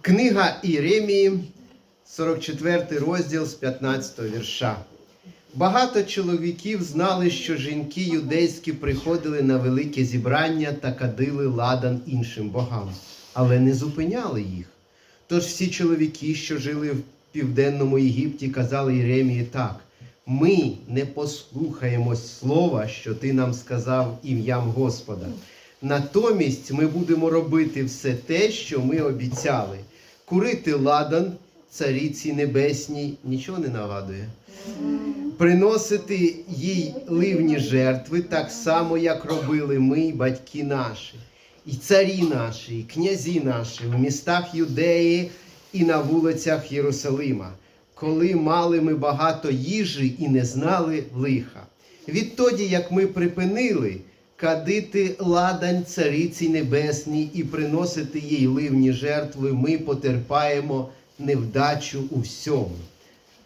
Книга Іремії, 44 розділ з 15 вірша. Багато чоловіків знали, що жінки юдейські приходили на велике зібрання та кадили ладан іншим богам, але не зупиняли їх. Тож всі чоловіки, що жили в південному Єгипті, казали Єремії так: ми не послухаємось слова, що ти нам сказав ім'ям Господа. Натомість ми будемо робити все те, що ми обіцяли. Курити ладан цариці небесній нічого не нагадує. Приносити їй ливні жертви, так само, як робили ми, батьки наші, і царі наші, і князі наші в містах Юдеї і на вулицях Єрусалима, коли мали ми багато їжі і не знали лиха. Відтоді, як ми припинили кадити ладань цариці небесній і приносити їй ливні жертви, ми потерпаємо невдачу у всьому.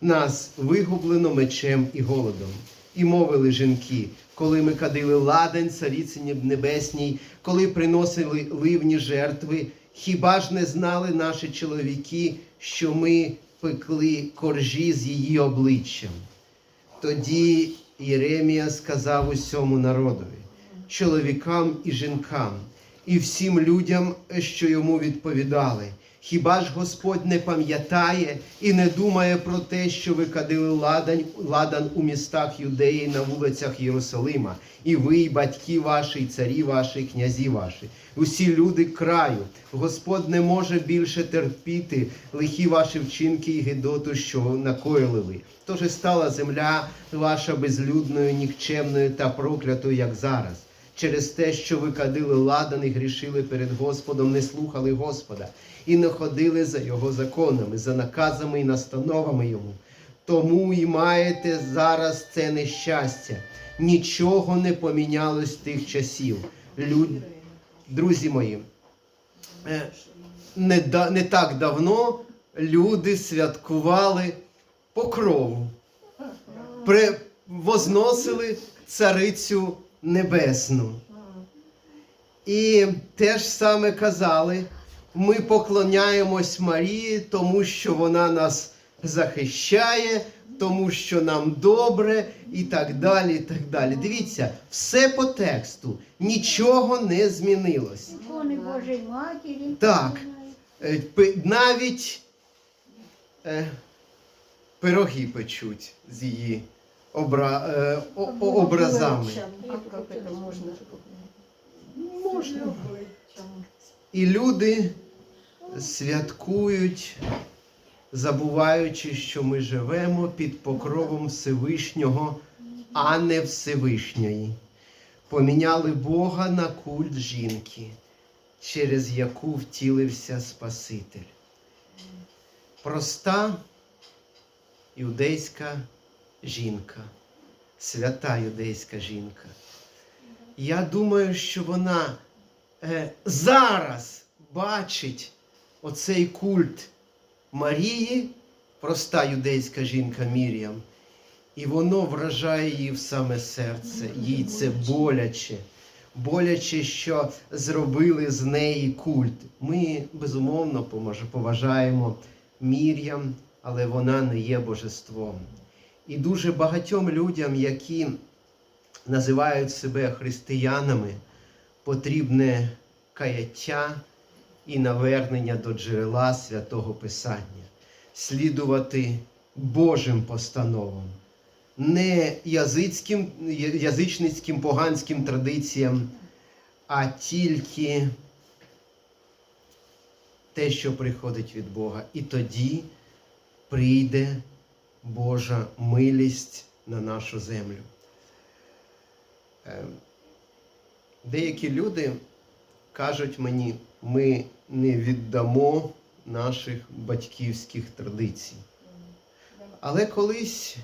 Нас вигублено мечем і голодом. І мовили жінки, коли ми кадили ладань цариці небесній, коли приносили ливні жертви, хіба ж не знали наші чоловіки, що ми пекли коржі з її обличчям? Тоді Єремія сказав усьому народові, чоловікам і жінкам, і всім людям, що йому відповідали. Хіба ж Господь не пам'ятає і не думає про те, що ви кадили ладан, ладан у містах Юдеї на вулицях Єрусалима, і ви, і батьки ваші, і царі ваші, і князі ваші, усі люди краю. Господь не може більше терпіти лихі ваші вчинки і гидоту, що накоїли ви. Тож і стала земля ваша безлюдною, нікчемною та проклятою, як зараз через те, що ви кадили ладан і грішили перед Господом, не слухали Господа і не ходили за Його законами, за наказами і настановами Йому. Тому і маєте зараз це нещастя. Нічого не помінялось тих часів. Люд... Друзі мої, е, не, да... не так давно люди святкували покрову, При... возносили царицю небесну. І теж саме казали, ми поклоняємось Марії, тому що вона нас захищає, тому що нам добре, і так далі. і так далі. Дивіться, все по тексту, нічого не змінилось. Божої Матері. Так. Е, Навіть е, пироги печуть з її обра... е, о- о- образами. А. І люди святкують, забуваючи, що ми живемо під покровом Всевишнього, а не Всевишньої. Поміняли Бога на культ жінки, через яку втілився Спаситель. Проста юдейська жінка, свята юдейська жінка. Я думаю, що вона е, зараз бачить оцей культ Марії, проста юдейська жінка Мір'ям, і воно вражає її в саме серце. Їй це боляче. Боляче, що зробили з неї культ. Ми безумовно поважаємо Мір'ям, але вона не є божеством. І дуже багатьом людям, які називають себе християнами, потрібне каяття і навернення до джерела святого Писання, слідувати Божим постановам, не язицьким, язичницьким поганським традиціям, а тільки те, що приходить від Бога. І тоді прийде Божа милість на нашу землю. Е, Деякі люди кажуть мені, ми не віддамо наших батьківських традицій. Але колись,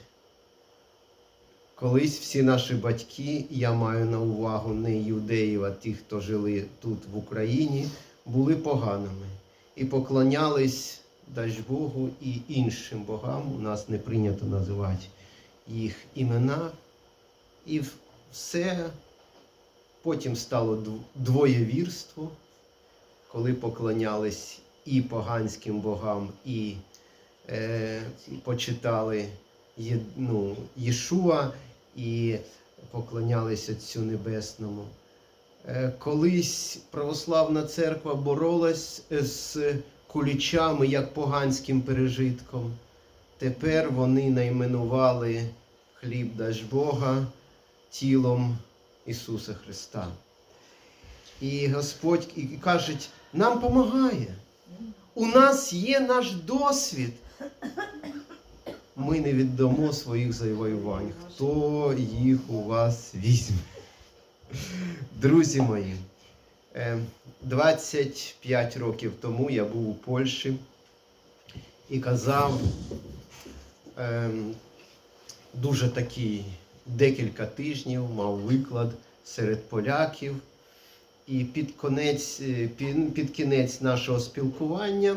колись всі наші батьки, я маю на увагу не юдеїв, а тих, хто жили тут в Україні, були поганими і поклонялись, дасть Богу, і іншим богам. У нас не прийнято називати їх імена. І все потім стало дв- двоєвірство, коли поклонялись і поганським богам, і е, почитали Є- ну, Єшуа і поклонялись Отцю Небесному. Е, Колись православна церква боролась з кулічами як поганським пережитком. Тепер вони найменували хліб даж Бога тілом Ісуса Христа. І Господь і каже, нам допомагає. У нас є наш досвід. Ми не віддамо своїх завоювань. Хто їх у вас візьме? Друзі мої, 25 років тому я був у Польщі і казав ем, дуже такий декілька тижнів, мав виклад серед поляків. І під, конець, е, під, під кінець нашого спілкування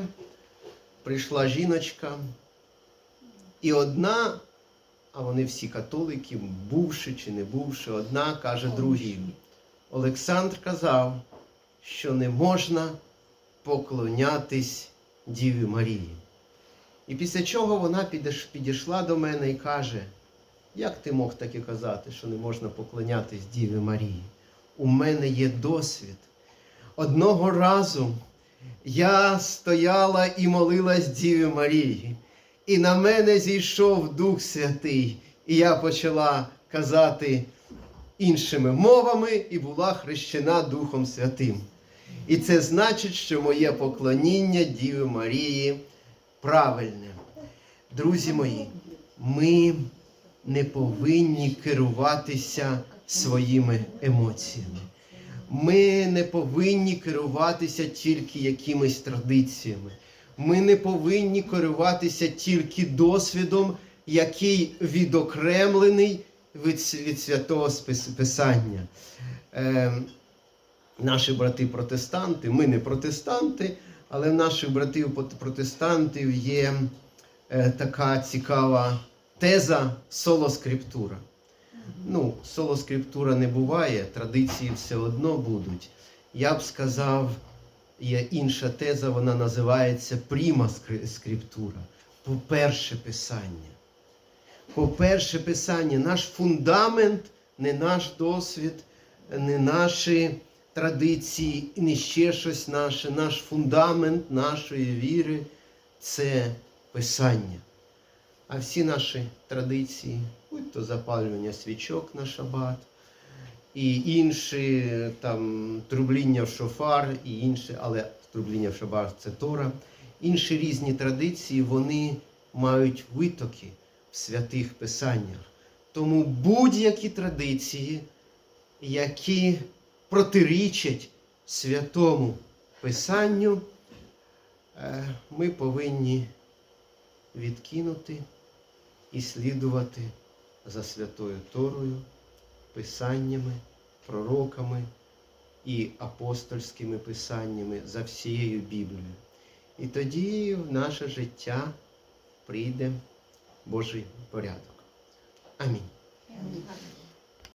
прийшла жіночка, і одна, а вони всі католики, бувши чи не бувши, одна каже другій. Олександр казав, що не можна поклонятись Діві Марії. І після чого вона підійшла до мене і каже: як ти мог таки казати, що не можна поклонятись Діві Марії? У мене є досвід. Одного разу я стояла і молилась Діві Марії, і на мене зійшов Дух Святий, і я почала казати іншими мовами і була хрещена Духом Святим. І це значить, що моє поклоніння Діві Марії правильне. Друзі мої, ми не повинні керуватися своїми емоціями. Ми не повинні керуватися тільки якимись традиціями. Ми не повинні керуватися тільки досвідом, який відокремлений від, від святого Писання. Е, наші брати-протестанти, ми не протестанти, але в наших братів-протестантів є е, така цікава теза солоскриптура. Ну, солоскриптура не буває, традиції все одно будуть. Я б сказав, є інша теза, вона називається пріма скриптура. По-перше, писання. По-перше, писання, наш фундамент, не наш досвід, не наші традиції, і не ще щось наше. Наш фундамент нашої віри це писання. А всі наші традиції, будь то запалювання свічок на шабат, і інші там трубління в шофар, і інші, але трубління в шабат це Тора. Інші різні традиції, вони мають витоки в святих писаннях. Тому будь-які традиції, які протирічать святому писанню, е, ми повинні відкинути і слідувати за Святою Торою, писаннями, пророками і апостольськими писаннями за всією Біблією. І тоді в наше життя прийде Божий порядок. Амінь.